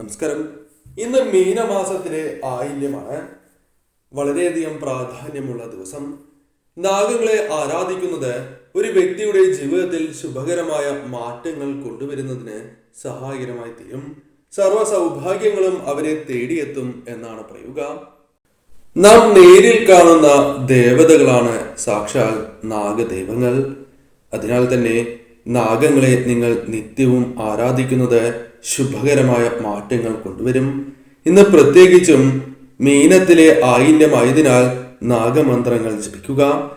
നമസ്കാരം. ഇന്ന് മീനമാസത്തിലെ ആയില്യമാണ്. വളരെയധികം പ്രാധാന്യമുള്ള ദിവസം. നാഗങ്ങളെ ആരാധിക്കുന്നത് ഒരു വ്യക്തിയുടെ ജീവിതത്തിൽ ശുഭകരമായ മാറ്റങ്ങൾ കൊണ്ടുവരുന്നതിന് സഹായകരമായി തീരും. സർവ സൗഭാഗ്യങ്ങളും അവരെ തേടിയെത്തും എന്നാണ് പറയുക. നാം നേരിൽ കാണുന്ന ദേവതകളാണ് സാക്ഷാൽ നാഗദൈവങ്ങൾ. അതിനാൽ തന്നെ നാഗങ്ങളെ നിങ്ങൾ നിത്യവും ആരാധിക്കുന്നത് ശുഭകരമായ മാറ്റങ്ങൾ കൊണ്ടുവരും. ഇന്ന് പ്രത്യേകിച്ചും മീനത്തിലെ ആയില്യമായതിനാൽ നാഗമന്ത്രങ്ങൾ ജപിക്കുക.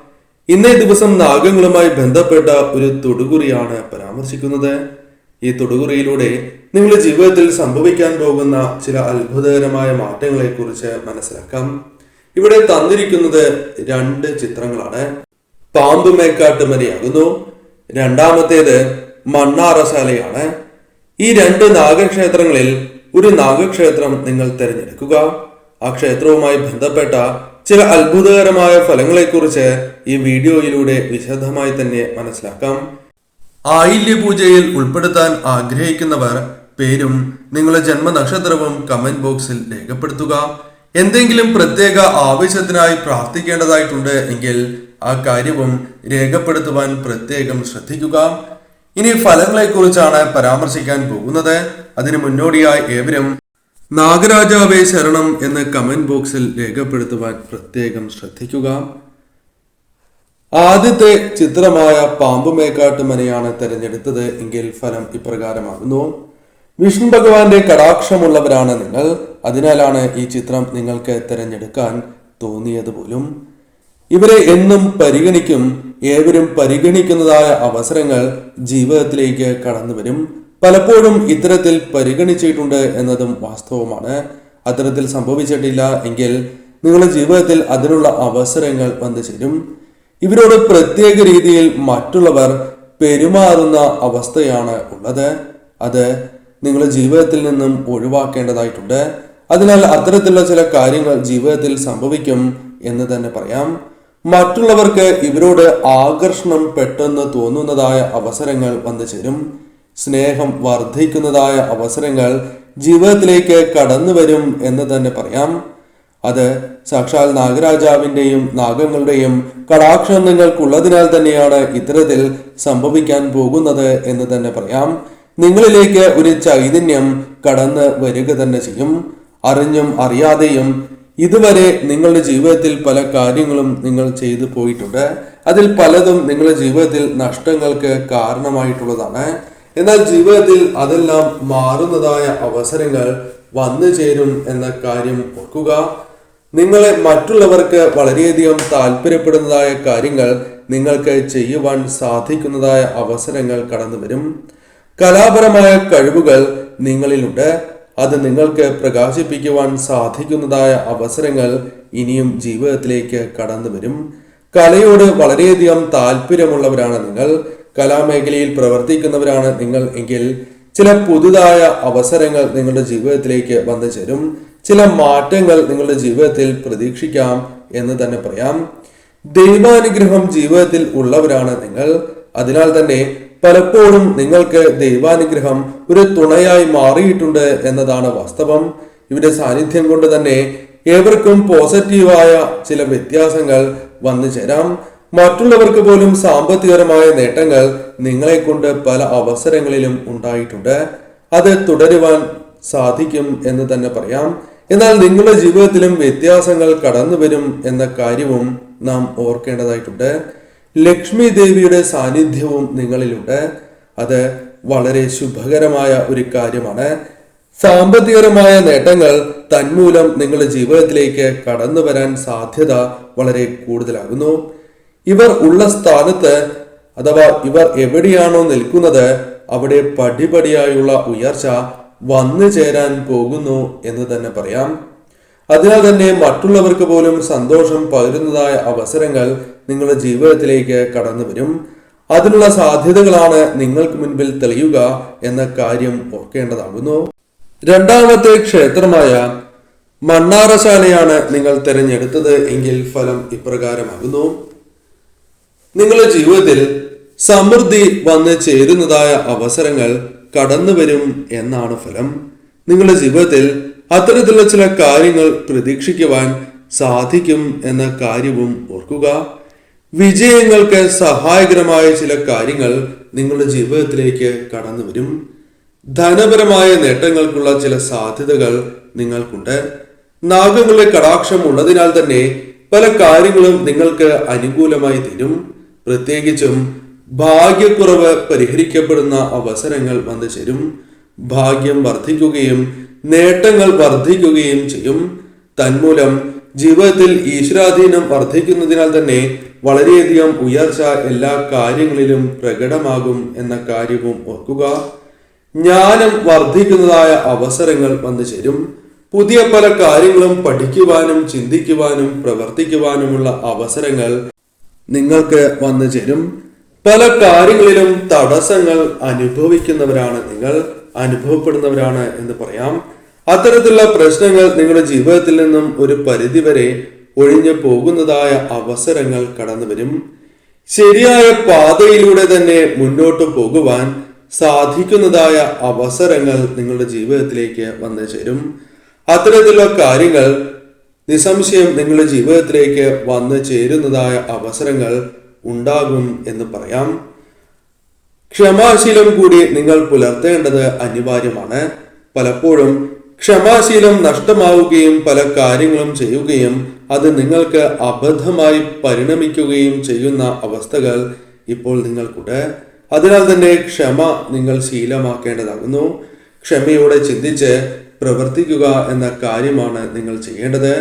ഇന്നേ ദിവസം നാഗങ്ങളുമായി ബന്ധപ്പെട്ട ഒരു തൊടുകുറിയാണ് പരാമർശിക്കുന്നത്. ഈ തൊടുകുറിയിലൂടെ നിങ്ങളുടെ ജീവിതത്തിൽ സംഭവിക്കാൻ പോകുന്ന ചില അത്ഭുതകരമായ മാറ്റങ്ങളെ കുറിച്ച് മനസ്സിലാക്കാം. ഇവിടെ തന്നിരിക്കുന്നത് രണ്ട് ചിത്രങ്ങളാണ്. പാമ്പ് മേക്കാട്ട് മരിയാകുന്നു രണ്ടാമത്തേത് മണ്ണാറശാലയാണ്. ഈ രണ്ട് നാഗക്ഷേത്രങ്ങളിൽ ഒരു നാഗക്ഷേത്രം നിങ്ങൾ തിരഞ്ഞെടുക്കുക. ആ ക്ഷേത്രവുമായി ബന്ധപ്പെട്ട ചില അത്ഭുതകരമായ ഫലങ്ങളെക്കുറിച്ച് ഈ വീഡിയോയിലൂടെ വിശദമായി തന്നെ മനസ്സിലാക്കാം. ആയില്യ പൂജയിൽ ഉൾപ്പെടുത്താൻ ആഗ്രഹിക്കുന്നവർ പേരും നിങ്ങളുടെ ജന്മനക്ഷത്രവും കമന്റ് ബോക്സിൽ രേഖപ്പെടുത്തുക. എന്തെങ്കിലും പ്രത്യേക ആവശ്യത്തിനായി പ്രാർത്ഥിക്കേണ്ടതായിട്ടുണ്ട് എങ്കിൽ ആ കാര്യവും രേഖപ്പെടുത്തുവാൻ പ്രത്യേകം ശ്രദ്ധിക്കുക. ഇനി ഫലങ്ങളെക്കുറിച്ചാണ് പരാമർശിക്കാൻ പോകുന്നത്. അതിനു മുന്നോടിയായി ഏവരും നാഗരാജാവേ ശരണം എന്ന് കമന്റ് ബോക്സിൽ രേഖപ്പെടുത്തുവാൻ പ്രത്യേകം ശ്രദ്ധിക്കുക. ആദ്യത്തെ ചിത്രമായ പാമ്പുമേക്കാട്ട് മനയാണ് തിരഞ്ഞെടുത്തത് എങ്കിൽ ഫലം ഇപ്രകാരമാകുന്നു. വിഷ്ണു ഭഗവാന്റെ കടാക്ഷമുള്ളവരാണ് നിങ്ങൾ. അതിനാലാണ് ഈ ചിത്രം നിങ്ങൾക്ക് തിരഞ്ഞെടുക്കാൻ തോന്നിയത് പോലും ഇവരെ എന്നും പരിഗണിക്കും ഏവരും പരിഗണിക്കുന്നതായ അവസരങ്ങൾ ജീവിതത്തിലേക്ക് കടന്നു വരും പലപ്പോഴും ഇത്തരത്തിൽ പരിഗണിച്ചിട്ടുണ്ട് എന്നതും വാസ്തവമാണ്. അത്തരത്തിൽ സംഭവിച്ചിട്ടില്ല എങ്കിൽ നിങ്ങളുടെ ജീവിതത്തിൽ അതിനുള്ള അവസരങ്ങൾ വന്നു ചേരും. ഇവരോട് പ്രത്യേക രീതിയിൽ മറ്റുള്ളവർ പെരുമാറുന്ന അവസ്ഥയാണ് ഉള്ളത്. അത് നിങ്ങളുടെ ജീവിതത്തിൽ നിന്നും ഒഴിവാക്കേണ്ടതായിട്ടുണ്ട്. അതിനാൽ അത്തരത്തിലുള്ള ചില കാര്യങ്ങൾ ജീവിതത്തിൽ സംഭവിക്കും എന്ന് തന്നെ പറയാം. മറ്റുള്ളവർക്ക് ഇവരോട് ആകർഷണം പെട്ടെന്ന് തോന്നുന്നതായ അവസരങ്ങൾ വന്നു ചേരും. സ്നേഹം വർദ്ധിക്കുന്നതായ അവസരങ്ങൾ ജീവിതത്തിലേക്ക് കടന്നു വരും എന്ന് തന്നെ പറയാം. അത് സാക്ഷാൽ നാഗരാജാവിന്റെയും നാഗങ്ങളുടെയും കടാക്ഷം നിങ്ങൾക്കുള്ളതിനാൽ തന്നെയാണ് ഇത്തരത്തിൽ സംഭവിക്കാൻ പോകുന്നത് എന്ന് തന്നെ പറയാം. നിങ്ങളിലേക്ക് ഒരു ചൈതന്യം കടന്ന് വരിക തന്നെ ചെയ്യും. അറിഞ്ഞും അറിയാതെയും ഇതുവരെ നിങ്ങളുടെ ജീവിതത്തിൽ പല കാര്യങ്ങളും നിങ്ങൾ ചെയ്തു പോയിട്ടുണ്ട്. അതിൽ പലതും നിങ്ങളുടെ ജീവിതത്തിൽ നഷ്ടങ്ങൾക്ക് കാരണമായിട്ടുള്ളതാണ്. എന്നാൽ ജീവിതത്തിൽ അതെല്ലാം മാറുന്നതായ അവസരങ്ങൾ വന്നു ചേരും എന്ന കാര്യം ഓർക്കുക. നിങ്ങളെ മറ്റുള്ളവർക്ക് വളരെയധികം താല്പര്യപ്പെടുന്നതായ കാര്യങ്ങൾ നിങ്ങൾക്ക് ചെയ്യുവാൻ സാധിക്കുന്നതായ അവസരങ്ങൾ കടന്നു വരും കലാപരമായ കഴിവുകൾ നിങ്ങളിലുണ്ട്. അത് നിങ്ങൾക്ക് പ്രകാശിപ്പിക്കുവാൻ സാധിക്കുന്നതായ അവസരങ്ങൾ ഇനിയും ജീവിതത്തിലേക്ക് കടന്നു വരും. കലയോട് വളരെയധികം താല്പര്യമുള്ളവരാണ് നിങ്ങൾ. കലാമേഖലയിൽ പ്രവർത്തിക്കുന്നവരാണ് നിങ്ങൾ എങ്കിൽ ചില പുതുതായ അവസരങ്ങൾ നിങ്ങളുടെ ജീവിതത്തിലേക്ക് വന്നു ചേരും. ചില മാറ്റങ്ങൾ നിങ്ങളുടെ ജീവിതത്തിൽ പ്രതീക്ഷിക്കാം എന്ന് തന്നെ പറയാം. ദൈവാനുഗ്രഹം ജീവിതത്തിൽ ഉള്ളവരാണ് നിങ്ങൾ. അതിനാൽ തന്നെ പലപ്പോഴും നിങ്ങൾക്ക് ദൈവാനുഗ്രഹം ഒരു തുണയായി മാറിയിട്ടുണ്ട് എന്നതാണ് വാസ്തവം. ഇവിടെ സാന്നിധ്യം കൊണ്ട് തന്നെ ഏവർക്കും പോസിറ്റീവായ ചില വ്യത്യാസങ്ങൾ വന്നു ചേരാം. മറ്റുള്ളവർക്ക് പോലും സാമ്പത്തികപരമായ നേട്ടങ്ങൾ നിങ്ങളെ കൊണ്ട് പല അവസരങ്ങളിലും ഉണ്ടായിട്ടുണ്ട്. അത് തുടരുവാൻ സാധിക്കും എന്ന് തന്നെ പറയാം. എന്നാൽ നിങ്ങളുടെ ജീവിതത്തിലും വ്യത്യാസങ്ങൾ കടന്നു വരും എന്ന കാര്യവും നാം ഓർക്കേണ്ടതായിട്ടുണ്ട്. ലക്ഷ്മി ദേവിയുടെ സാന്നിധ്യവും നിങ്ങളിലുണ്ട്. അത് വളരെ ശുഭകരമായ ഒരു കാര്യമാണ്. സാമ്പത്തികപരമായ നേട്ടങ്ങൾ തന്മൂലം നിങ്ങളുടെ ജീവിതത്തിലേക്ക് കടന്നു വരാൻ സാധ്യത വളരെ കൂടുതലാകുന്നു. ഇവർ ഉള്ള സ്ഥാനത്ത് അഥവാ ഇവർ എവിടെയാണോ നിൽക്കുന്നത് അവിടെ പടിപടിയായുള്ള ഉയർച്ച വന്നു ചേരാൻ പോകുന്നു എന്ന് തന്നെ പറയാം. അതിനാൽ തന്നെ മറ്റുള്ളവർക്ക് പോലും സന്തോഷം പകരുന്നതായ അവസരങ്ങൾ നിങ്ങളുടെ ജീവിതത്തിലേക്ക് കടന്നു വരും. അതിനുള്ള സാധ്യതകളാണ് നിങ്ങൾക്ക് മുൻപിൽ തെളിയുക എന്ന കാര്യം ഓർക്കേണ്ടതാകുന്നു. രണ്ടാമത്തെ ക്ഷേത്രമായ മണ്ണാറശാലയാണ് നിങ്ങൾ തിരഞ്ഞെടുത്തത് എങ്കിൽ ഫലം ഇപ്രകാരമാകുന്നു. നിങ്ങളുടെ ജീവിതത്തിൽ സമൃദ്ധി വന്ന് ചേരുന്നതായ അവസരങ്ങൾ കടന്നു വരും എന്നാണ് ഫലം. നിങ്ങളുടെ ജീവിതത്തിൽ അത്തരത്തിലുള്ള ചില കാര്യങ്ങൾ പ്രതീക്ഷിക്കുവാൻ സാധിക്കും എന്ന കാര്യവും ഓർക്കുക. വിജയങ്ങൾക്ക് സഹായകരമായ ചില കാര്യങ്ങൾ നിങ്ങളുടെ ജീവിതത്തിലേക്ക് കടന്നു വരും. ധനപരമായ നേട്ടങ്ങൾക്കുള്ള ചില സാധ്യതകൾ നിങ്ങൾക്കുണ്ട്. നാഗങ്ങളുടെ കടാക്ഷം ഉള്ളതിനാൽ തന്നെ പല കാര്യങ്ങളും നിങ്ങൾക്ക് അനുകൂലമായി തീരും. പ്രത്യേകിച്ചും ഭാഗ്യക്കുറവ് പരിഹരിക്കപ്പെടുന്ന അവസരങ്ങൾ വന്നു ചേരും. ഭാഗ്യം വർദ്ധിക്കുകയും നേട്ടങ്ങൾ വർദ്ധിക്കുകയും ചെയ്യും. തന്മൂലം ജീവിതത്തിൽ ഈശ്വരാധീനം വർദ്ധിക്കുന്നതിനാൽ തന്നെ വളരെയധികം ഉയർച്ച എല്ലാ കാര്യങ്ങളിലും പ്രകടമാകും എന്ന കാര്യവും ഓർക്കുക. ജ്ഞാനം വർദ്ധിക്കുന്നതായ അവസരങ്ങൾ വന്നു ചേരും. പുതിയ പല കാര്യങ്ങളും പഠിക്കുവാനും ചിന്തിക്കുവാനും പ്രവർത്തിക്കുവാനുമുള്ള അവസരങ്ങൾ നിങ്ങൾക്ക് വന്നു ചേരും. പല കാര്യങ്ങളിലും തടസ്സങ്ങൾ അനുഭവിക്കുന്നവരാണ് നിങ്ങൾ അനുഭവപ്പെടുന്നവരാണ് എന്ന് പറയാം. അത്തരത്തിലുള്ള പ്രശ്നങ്ങൾ നിങ്ങളുടെ ജീവിതത്തിൽ നിന്നും ഒരു പരിധിവരെ ഒഴിഞ്ഞു പോകുന്നതായ അവസരങ്ങൾ കടന്നു വരും. ശരിയായ പാതയിലൂടെ തന്നെ മുന്നോട്ട് പോകുവാൻ സാധിക്കുന്നതായ അവസരങ്ങൾ നിങ്ങളുടെ ജീവിതത്തിലേക്ക് വന്നു ചേരും. അത്തരത്തിലുള്ള കാര്യങ്ങൾ നിസ്സംശയം നിങ്ങളുടെ ജീവിതത്തിലേക്ക് വന്നു ചേരുന്നതായ അവസരങ്ങൾ ഉണ്ടാകും എന്ന് പറയാം. ക്ഷമാശീലം കൂടി നിങ്ങൾ പുലർത്തേണ്ടത് അനിവാര്യമാണ്. പലപ്പോഴും ക്ഷമാശീലം നഷ്ടമാവുകയും പല കാര്യങ്ങളും ചെയ്യുകയും അത് നിങ്ങൾക്ക് അബദ്ധമായി പരിണമിക്കുകയും ചെയ്യുന്ന അവസ്ഥകൾ ഇപ്പോൾ നിങ്ങൾക്കുണ്ട്. അതിനാൽ തന്നെ ക്ഷമ നിങ്ങൾ ശീലമാക്കേണ്ടതാകുന്നു. ക്ഷമയോടെ ചിന്തിച്ച് പ്രവർത്തിക്കുക എന്ന കാര്യമാണ് നിങ്ങൾ ചെയ്യേണ്ടത്.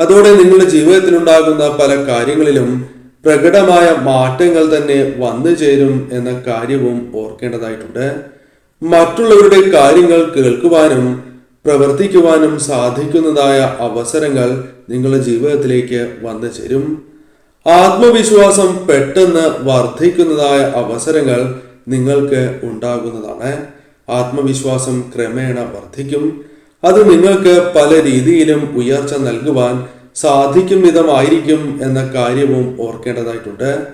അതോടെ നിങ്ങളുടെ ജീവിതത്തിലുണ്ടാകുന്ന പല കാര്യങ്ങളിലും പ്രകടമായ മാറ്റങ്ങൾ തന്നെ വന്നു ചേരും എന്ന കാര്യവും ഓർക്കേണ്ടതായിട്ടുണ്ട്. മറ്റുള്ളവരുടെ കാര്യങ്ങൾ കേൾക്കുവാനും പ്രവർത്തിക്കുവാനും സാധിക്കുന്നതായ അവസരങ്ങൾ നിങ്ങളുടെ ജീവിതത്തിലേക്ക് വന്നു ചേരും. ആത്മവിശ്വാസം പെട്ടെന്ന് വർദ്ധിക്കുന്നതായ അവസരങ്ങൾ നിങ്ങൾക്ക് ഉണ്ടാകുന്നതാണ്. ആത്മവിശ്വാസം ക്രമേണ വർദ്ധിക്കും. അത് നിങ്ങൾക്ക് പല രീതിയിലും ഉയർച്ച നൽകുവാൻ സാധിക്കും വിധമായിരിക്കും എന്ന കാര്യവും ഓർക്കേണ്ടതായിട്ടുണ്ട്.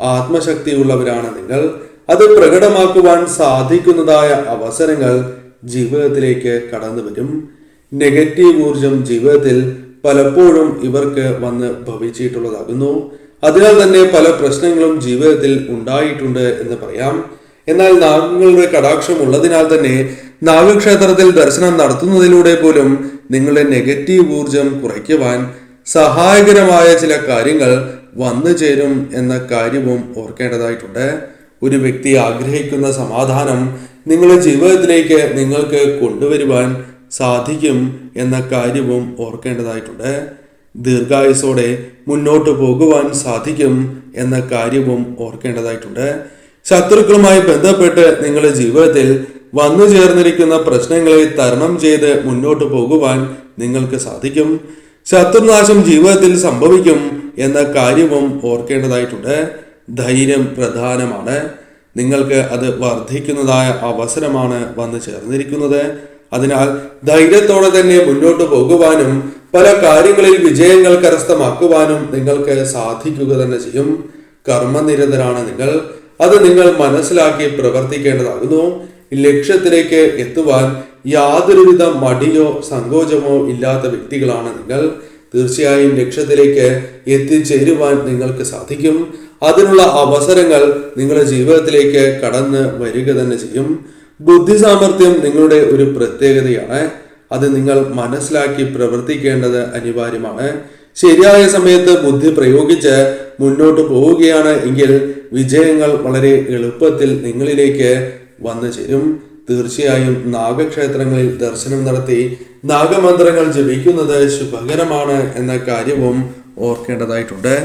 ആത്മശക്തിയുള്ളവരാണ് നിങ്ങൾ. അത് പ്രകടമാക്കുവാൻ സാധിക്കുന്നതായ അവസരങ്ങൾ ജീവിതത്തിലേക്ക് കടന്നു വരും. നെഗറ്റീവ് ഊർജം ജീവിതത്തിൽ പലപ്പോഴും ഇവർക്ക് വന്ന് ഭവിച്ചിട്ടുള്ളതാകുന്നു. അതിനാൽ തന്നെ പല പ്രശ്നങ്ങളും ജീവിതത്തിൽ ഉണ്ടായിട്ടുണ്ട് എന്ന് പറയാം. എന്നാൽ നാഗങ്ങളുടെ കടാക്ഷം ഉള്ളതിനാൽ തന്നെ നാഗക്ഷേത്രത്തിൽ ദർശനം നടത്തുന്നതിലൂടെ പോലും നിങ്ങളുടെ നെഗറ്റീവ് ഊർജം കുറയ്ക്കുവാൻ സഹായകരമായ ചില കാര്യങ്ങൾ വന്നു ചേരും എന്ന കാര്യവും ഓർക്കേണ്ടതായിട്ടുണ്ട്. ഒരു വ്യക്തി ആഗ്രഹിക്കുന്ന സമാധാനം നിങ്ങളുടെ ജീവിതത്തിലേക്ക് നിങ്ങൾക്ക് കൊണ്ടുവരുവാൻ സാധിക്കും എന്ന കാര്യവും ഓർക്കേണ്ടതായിട്ടുണ്ട്. ദീർഘായുസോടെ മുന്നോട്ട് പോകുവാൻ സാധിക്കും എന്ന കാര്യവും ഓർക്കേണ്ടതായിട്ടുണ്ട്. ശത്രുക്കളുമായി ബന്ധപ്പെട്ട് നിങ്ങളുടെ ജീവിതത്തിൽ വന്നു ചേർന്നിരിക്കുന്ന പ്രശ്നങ്ങളെ തരണം ചെയ്ത് മുന്നോട്ട് പോകുവാൻ നിങ്ങൾക്ക് സാധിക്കും. ശത്രുനാശം ജീവിതത്തിൽ സംഭവിക്കും എന്ന കാര്യവും ഓർക്കേണ്ടതായിട്ടുണ്ട്. ധൈര്യം പ്രധാനമാണ്. നിങ്ങൾക്ക് അത് വർദ്ധിക്കുന്നതായ അവസരമാണ് വന്നു ചേർന്നിരിക്കുന്നത്. അതിനാൽ ധൈര്യത്തോടെ തന്നെ മുന്നോട്ട് പോകുവാനും പല കാര്യങ്ങളിൽ വിജയങ്ങൾ കരസ്ഥമാക്കുവാനും നിങ്ങൾക്ക് സാധിക്കുക തന്നെ ചെയ്യും. കർമ്മനിരതരാണ് നിങ്ങൾ. അത് നിങ്ങൾ മനസ്സിലാക്കി പ്രവർത്തിക്കേണ്ടതാകുന്നു. ലക്ഷ്യത്തിലേക്ക് എത്തുവാൻ യാതൊരുവിധ മടിയോ സങ്കോചമോ ഇല്ലാത്ത വ്യക്തികളാണ് നിങ്ങൾ. തീർച്ചയായും ലക്ഷ്യത്തിലേക്ക് എത്തിച്ചേരുവാൻ നിങ്ങൾക്ക് സാധിക്കും. അതിനുള്ള അവസരങ്ങൾ നിങ്ങളുടെ ജീവിതത്തിലേക്ക് കടന്ന് വരിക തന്നെ ചെയ്യും. ബുദ്ധി സാമർഥ്യം നിങ്ങളുടെ ഒരു പ്രത്യേകതയാണ്. അത് നിങ്ങൾ മനസ്സിലാക്കി പ്രവർത്തിക്കേണ്ടത് അനിവാര്യമാണ്. ശരിയായ സമയത്ത് ബുദ്ധി പ്രയോഗിച്ച് മുന്നോട്ട് പോവുകയാണ് എങ്കിൽ വിജയങ്ങൾ വളരെ എളുപ്പത്തിൽ നിങ്ങളിലേക്ക് വന്നു ചേരും. തീർച്ചയായും നാഗക്ഷേത്രങ്ങളിൽ ദർശനം നടത്തി നാഗമന്ത്രങ്ങൾ ജപിക്കുന്നത് ശുഭകരമാണ് എന്ന കാര്യവും ഓർക്കേണ്ടതായിട്ടുണ്ട്.